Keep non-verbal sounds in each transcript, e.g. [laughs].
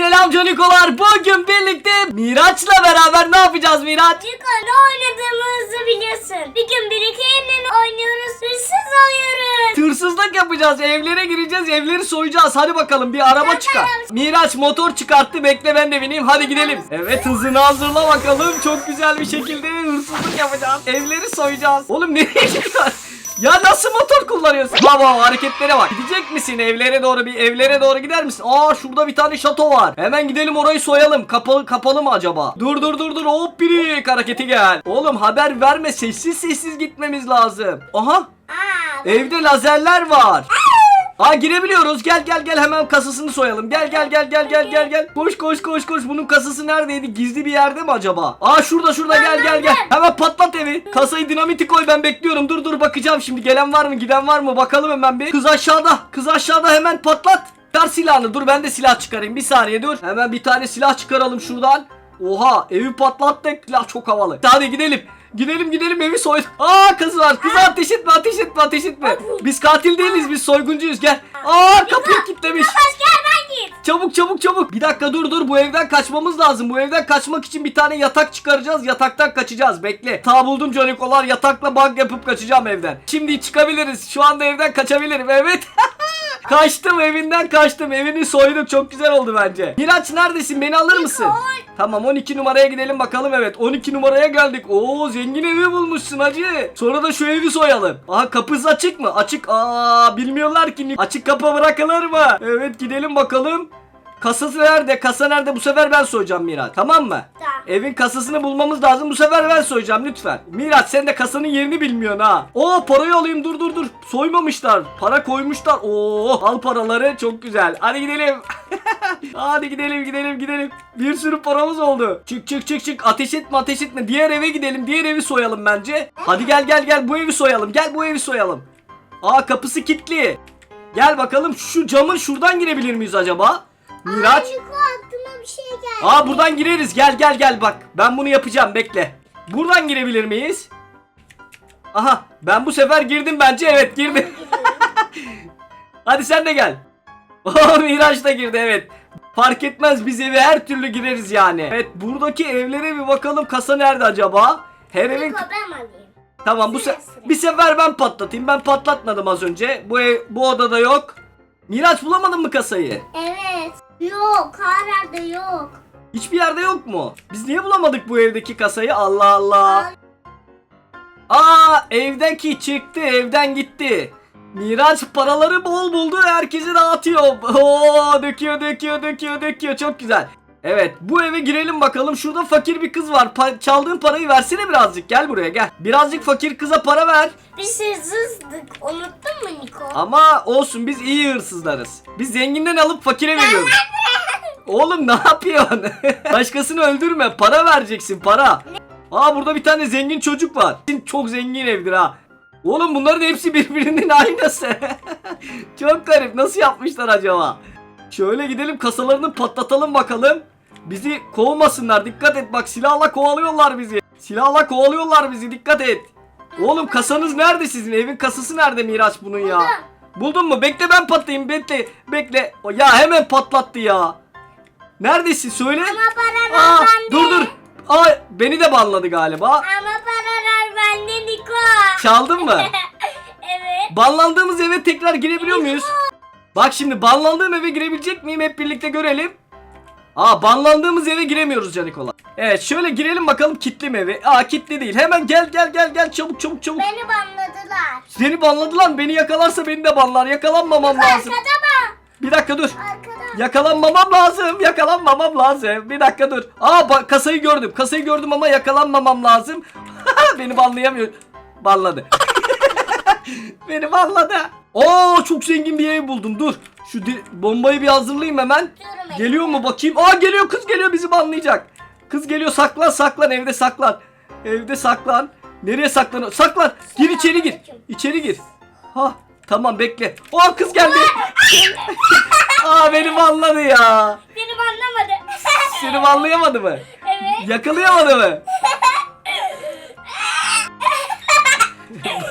Selam canikolar. Bugün birlikte Miraç'la beraber ne yapacağız Miraç? Niko ne oynadığımızı biliyorsun. Bir gün birlikte yeniden oynuyoruz. Hırsız oluyoruz. Hırsızlık yapacağız. Evlere gireceğiz. Evleri soyacağız. Hadi bakalım bir araba çıkar. Miraç motor çıkarttı. Bekle ben de bineyim. Hadi gidelim. Evet hızını hazırla bakalım. Çok güzel bir şekilde hırsızlık yapacağız. Evleri soyacağız. Oğlum nereye [laughs] gidiyor? Ya nasıl motor kullanıyorsun? Baba hareketlere bak. Gidecek misin evlere doğru bir evlere doğru gider misin? Aa şurada bir tane şato var. Hemen gidelim orayı soyalım. Kapalı kapalı mı acaba? Dur dur dur dur. Hop birik hareketi gel. Oğlum haber verme. Sessiz sessiz gitmemiz lazım. Aha Evde lazerler var. Aa girebiliyoruz. Gel gel gel hemen kasasını soyalım. Gel gel gel gel gel gel gel. Koş koş koş koş. Bunun kasası neredeydi? Gizli bir yerde mi acaba? Aa şurada şurada gel gel gel. Hemen patlat evi. Kasayı dinamiti koy ben bekliyorum. Dur dur bakacağım şimdi. Gelen var mı? Giden var mı? Bakalım hemen bir. Kız aşağıda. Kız aşağıda hemen patlat. Çıkar silahını. Dur ben de silah çıkarayım. Bir saniye dur. Hemen bir tane silah çıkaralım şuradan. Oha evi patlattık. Silah çok havalı. Hadi gidelim. Gidelim gidelim evi soy. Aa kız var. Kız ateş etme ateş etme ateş etme. Biz katil değiliz biz soyguncuyuz gel. Aa kapıyı kilitlemiş. başka yerden git. Çabuk çabuk çabuk. Bir dakika dur dur bu evden kaçmamız lazım. Bu evden kaçmak için bir tane yatak çıkaracağız. Yataktan kaçacağız. Bekle. Ta buldum Jonikolar. Yatakla bug yapıp kaçacağım evden. Şimdi çıkabiliriz. Şu anda evden kaçabilirim. Evet. [laughs] kaçtım evinden kaçtım. Evini soyduk. Çok güzel oldu bence. Miraç neredesin? Beni alır mısın? Tamam 12 numaraya gidelim bakalım evet 12 numaraya geldik. Oo zengin evi bulmuşsun hacı. Sonra da şu evi soyalım. Aha kapısı açık mı? Açık. Aa bilmiyorlar ki. Açık kapı bırakılır mı? Evet gidelim bakalım. Kasası nerede? Kasa nerede? Bu sefer ben soyacağım Miraç. Tamam mı? Tamam. Evin kasasını bulmamız lazım. Bu sefer ben soyacağım lütfen. Miraç sen de kasanın yerini bilmiyorsun ha. Oo parayı alayım dur dur dur. Soymamışlar. Para koymuşlar. Oo al paraları çok güzel. Hadi gidelim. [laughs] Hadi gidelim gidelim gidelim. Bir sürü paramız oldu. Çık çık çık çık. Ateş etme ateş etme. Diğer eve gidelim. Diğer evi soyalım bence. Hadi gel gel gel bu evi soyalım. Gel bu evi soyalım. Aa kapısı kilitli. Gel bakalım şu camın şuradan girebilir miyiz acaba? Miraç. Niko aklıma bir şey geldi. Aa buradan gireriz. Gel gel gel bak. Ben bunu yapacağım. Bekle. Buradan girebilir miyiz? Aha ben bu sefer girdim bence. Evet girdim. [laughs] Hadi sen de gel. Oh Miraç da girdi evet. Fark etmez biz eve her türlü gireriz yani. Evet buradaki evlere bir bakalım kasa nerede acaba? Her evin... Niko ben alayım. Tamam bu se bir sefer ben patlatayım. Ben patlatmadım az önce. Bu ev bu odada yok. Miraç bulamadın mı kasayı? Evet. Yok. Her yerde yok. Hiçbir yerde yok mu? Biz niye bulamadık bu evdeki kasayı? Allah Allah. Aa evdeki çıktı evden gitti. Miraç paraları bol buldu herkese dağıtıyor. [laughs] Oo döküyor döküyor döküyor döküyor çok güzel. Evet bu eve girelim bakalım. Şurada fakir bir kız var. Pa- çaldığın parayı versene birazcık. Gel buraya gel. Birazcık fakir kıza para ver. Biz hırsızdık. Unuttun mu Niko? Ama olsun biz iyi hırsızlarız. Biz zenginden alıp fakire veriyoruz. Oğlum ne yapıyorsun? [laughs] Başkasını öldürme. Para vereceksin para. Aa burada bir tane zengin çocuk var. Çok zengin evdir ha. Oğlum bunların hepsi birbirinin aynısı. [laughs] Çok garip. Nasıl yapmışlar acaba? Şöyle gidelim kasalarını patlatalım bakalım. Bizi kovmasınlar. Dikkat et bak silahla kovalıyorlar bizi. Silahla kovalıyorlar bizi. Dikkat et. Oğlum kasanız nerede sizin? Evin kasası nerede Miraç bunun ya? Buldum. Buldun mu? Bekle ben patlayayım. Bekle. Bekle. Ya hemen patlattı ya. Neredesin? Söyle. Ama paralar Aa, bende. dur dur. Aa, beni de banladı galiba. Ama paralar bende Niko. Çaldın mı? [laughs] evet. Banlandığımız eve tekrar girebiliyor muyuz? Bak şimdi banlandığım eve girebilecek miyim? Hep birlikte görelim. Aa banlandığımız eve giremiyoruz Canikola. Evet şöyle girelim bakalım kitli mi evi? Aa kitli değil. Hemen gel gel gel gel çabuk çabuk çabuk. Beni banladılar. Seni banladılar. Beni yakalarsa beni de banlar. Yakalanmamam lazım. Arkada. Bir dakika dur. Arkada. Yakalanmamam lazım. Yakalanmamam lazım. Bir dakika dur. Aa ba- kasayı gördüm. Kasayı gördüm ama yakalanmamam lazım. [laughs] Beni banlayamıyor. Banladı. [laughs] Beni banladı. Oo çok zengin bir ev buldum. Dur. Şu bombayı bir hazırlayayım hemen. Geliyor mu bakayım? Aa geliyor kız geliyor bizi banlayacak. Kız geliyor saklan saklan evde saklan. Evde saklan. Nereye saklan? Saklan. Gir içeri gir. İçeri gir. Ha tamam bekle. Aa kız geldi. [laughs] Aa beni banladı ya. Beni banlamadı. Seni banlayamadı mı? evet. Yakalayamadı mı?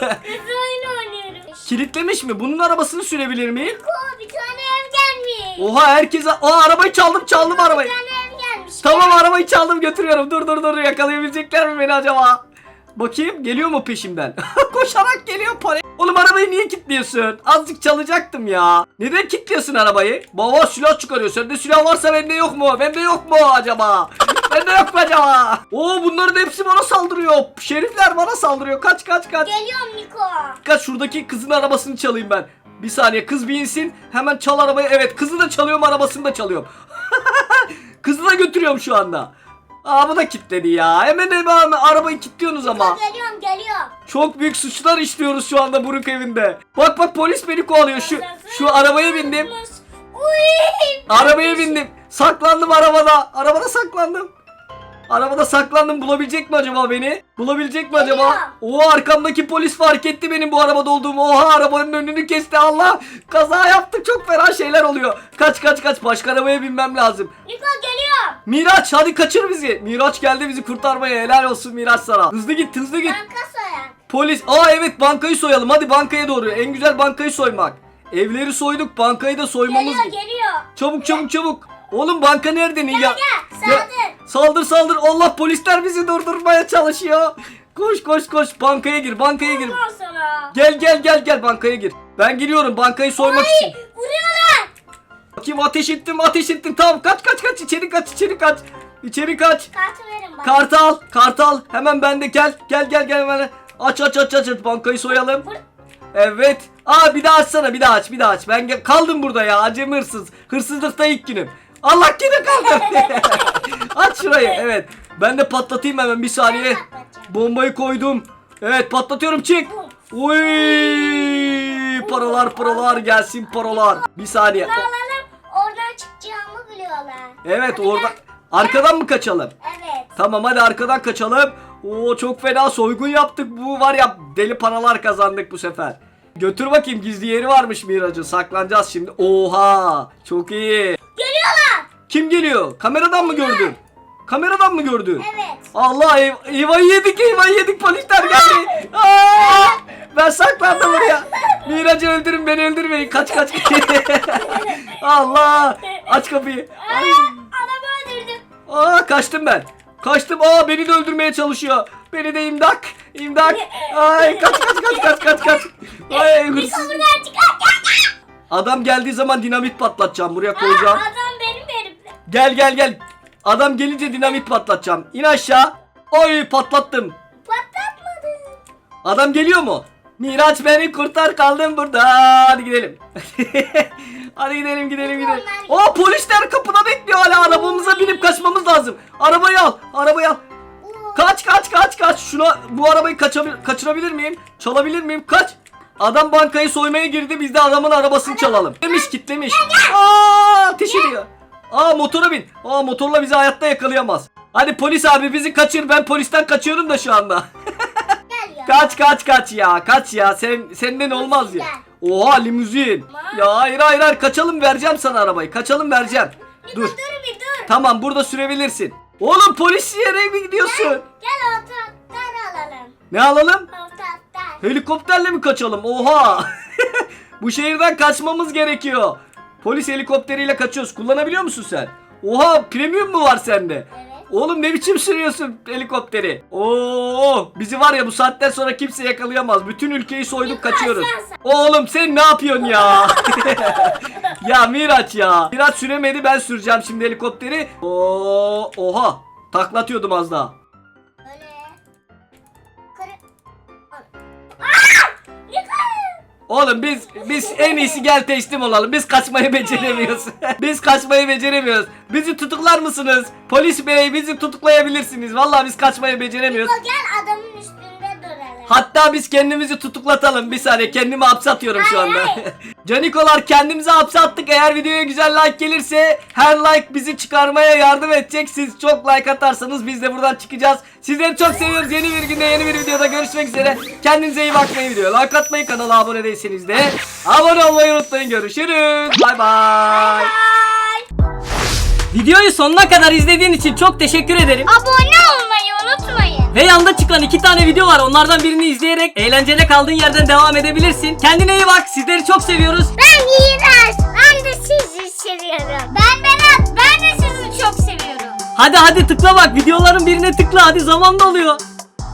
Hızlı oyun oynuyorum. Kilitlemiş mi? Bunun arabasını sürebilir miyim? Niko bir tane ev gelmiş. Oha herkese... Aa arabayı çaldım çaldım arabayı. Bir tane ev gelmiş. Tamam arabayı çaldım götürüyorum. Dur dur dur yakalayabilecekler mi beni acaba? Bakayım geliyor mu peşimden? [laughs] Koşarak geliyor para. Oğlum arabayı niye kilitliyorsun? Azıcık çalacaktım ya. Neden kilitliyorsun arabayı? Baba silah çıkarıyor. Sende silah varsa bende yok mu? Bende yok mu acaba? [laughs] bende yok mu acaba? Oo bunların hepsi bana saldırıyor. Şerifler bana saldırıyor. Kaç kaç kaç. Geliyorum Niko. Kaç şuradaki kızın arabasını çalayım ben. Bir saniye kız bir insin. Hemen çal arabayı. Evet kızı da çalıyorum arabasını da çalıyorum. [laughs] kızı da götürüyorum şu anda. Aa bu da kilitledi ya. Hemen hemen arabayı kilitliyorsunuz ama. Geliyorum geliyorum. Çok büyük suçlar işliyoruz şu anda Buruk evinde. Bak bak polis beni kovalıyor. Şu şu arabaya bindim. Arabaya bindim. Saklandım arabada. Arabada saklandım. Arabada saklandım. Bulabilecek mi acaba beni? Bulabilecek mi acaba? Oha arkamdaki polis fark etti benim bu arabada olduğumu. Oha arabanın önünü kesti. Allah kaza yaptık. Çok fena şeyler oluyor. Kaç kaç kaç. Başka arabaya binmem lazım. Niko geliyorum. Miraç hadi kaçır bizi. Miraç geldi bizi kurtarmaya. Helal olsun Miraç sana. Hızlı git hızlı git. Banka soyan. Polis. Aa evet bankayı soyalım. Hadi bankaya doğru. En güzel bankayı soymak. Evleri soyduk. Bankayı da soymamız. Geliyor geliyor. Çabuk çabuk çabuk. Oğlum banka nerede? Gel gel Ya- saldır. Saldır saldır. Allah polisler bizi durdurmaya çalışıyor. Koş koş koş. Bankaya gir. Bankaya gir. Gel gel gel gel bankaya gir. Ben giriyorum bankayı soymak için. Ay vuruyorlar. Bakayım ateş ettim ateş ettim. Tamam kaç kaç kaç içeri kaç içeri kaç. İçeri kaç. Kartı verin bana. Kartal kartal hemen bende gel. Gel gel gel hemen. Aç aç aç aç. aç. Bankayı soyalım. Evet. Aa bir daha açsana bir daha aç bir daha aç. Ben kaldım burada ya acemi hırsız. Hırsızlıkta ilk günüm. Allah yine kaldım. [laughs] aç şurayı evet. Ben de patlatayım hemen bir saniye. Bombayı koydum. Evet patlatıyorum çık. Uy paralar paralar gelsin paralar. Bir saniye. Bunu Evet orada arkadan mı kaçalım? Evet. Tamam hadi arkadan kaçalım. Oo çok fena soygun yaptık. Bu var ya deli paralar kazandık bu sefer. Götür bakayım gizli yeri varmış Mirac'ın. Saklanacağız şimdi. Oha! Çok iyi. Geliyorlar. Kim geliyor? Kameradan mı gördün? Kameradan mı gördün? Evet. Allah ev, eyvah yedik eyvah yedik polisler geldi. Aa! Ben saklandım buraya. Mirac'ı öldürün beni öldürmeyin. Kaç kaç. [laughs] Allah! Aç kapıyı. Ay. Adamı öldürdüm. Aa kaçtım ben. Kaçtım. Aa beni de öldürmeye çalışıyor. Beni de imdak. İmdak. Ay kaç kaç kaç kaç kaç kaç. Ay hırsız. Buradan çıkar. Adam geldiği zaman dinamit patlatacağım. Buraya Aa, koyacağım. adam benim yerimde. Gel gel gel. Adam gelince dinamit patlatacağım. İn aşağı. Oy patlattım. Patlatmadı. Adam geliyor mu? Miraç beni kurtar kaldım burada. Hadi gidelim. [laughs] Hadi gidelim gidelim gidelim. Aa polisler kapıda bekliyor hala arabamıza binip kaçmamız lazım. Arabayı al. Arabayı al. Kaç kaç kaç kaç. Şuna bu arabayı kaçabil- kaçırabilir miyim? Çalabilir miyim? Kaç. Adam bankayı soymaya girdi. Biz de adamın arabasını çalalım. Kitlemiş kitlemiş. Aa ateş ediyor. Aa motora bin. Aa motorla bizi hayatta yakalayamaz. Hadi polis abi bizi kaçır. Ben polisten kaçıyorum da şu anda. [laughs] Gel. Kaç kaç kaç ya kaç ya sen senden olmaz ya. Oha limuzin. Ya hayır hayır hayır kaçalım vereceğim sana arabayı. Kaçalım vereceğim. Dur. Dur bir dur. Tamam burada sürebilirsin. Oğlum polis yere mi gidiyorsun? Gel ortadan alalım. Ne alalım? Ortadan. Helikopterle mi kaçalım? Oha. [laughs] Bu şehirden kaçmamız gerekiyor. Polis helikopteriyle kaçıyoruz. Kullanabiliyor musun sen? Oha premium mu var sende? Evet. Oğlum ne biçim sürüyorsun helikopteri? Oo, bizi var ya bu saatten sonra kimse yakalayamaz. Bütün ülkeyi soyduk kaçıyoruz. Oğlum sen ne yapıyorsun ya? [laughs] [laughs] ya Miraç ya. Miraç süremedi ben süreceğim şimdi helikopteri. Oo, oha. Taklatıyordum az daha. Oğlum biz biz en iyisi gel teslim olalım. Biz kaçmayı beceremiyoruz. [laughs] biz kaçmayı beceremiyoruz. Bizi tutuklar mısınız? Polis bey bizi tutuklayabilirsiniz. Vallahi biz kaçmayı beceremiyoruz. Niko gel duralım. Hatta biz kendimizi tutuklatalım. Bir saniye kendimi hapse atıyorum şu anda. [laughs] Canikolar kendimizi hapse attık. Eğer videoya güzel like gelirse her like bizi çıkarmaya yardım edecek. Siz çok like atarsanız biz de buradan çıkacağız. Sizleri çok seviyoruz. Yeni bir günde yeni bir videoda görüşmek üzere. Kendinize iyi bakmayı video. Like atmayı kanala abone değilseniz de abone olmayı unutmayın. Görüşürüz. Bay bay. Videoyu sonuna kadar izlediğin için çok teşekkür ederim. Abone olmayı. Ve yanda çıkan iki tane video var. Onlardan birini izleyerek eğlencede kaldığın yerden devam edebilirsin. Kendine iyi bak. Sizleri çok seviyoruz. Ben iğrenç. Ben de sizi seviyorum. Ben Berat. Ben de sizi çok seviyorum. Hadi hadi tıkla bak videoların birine tıkla hadi zaman doluyor.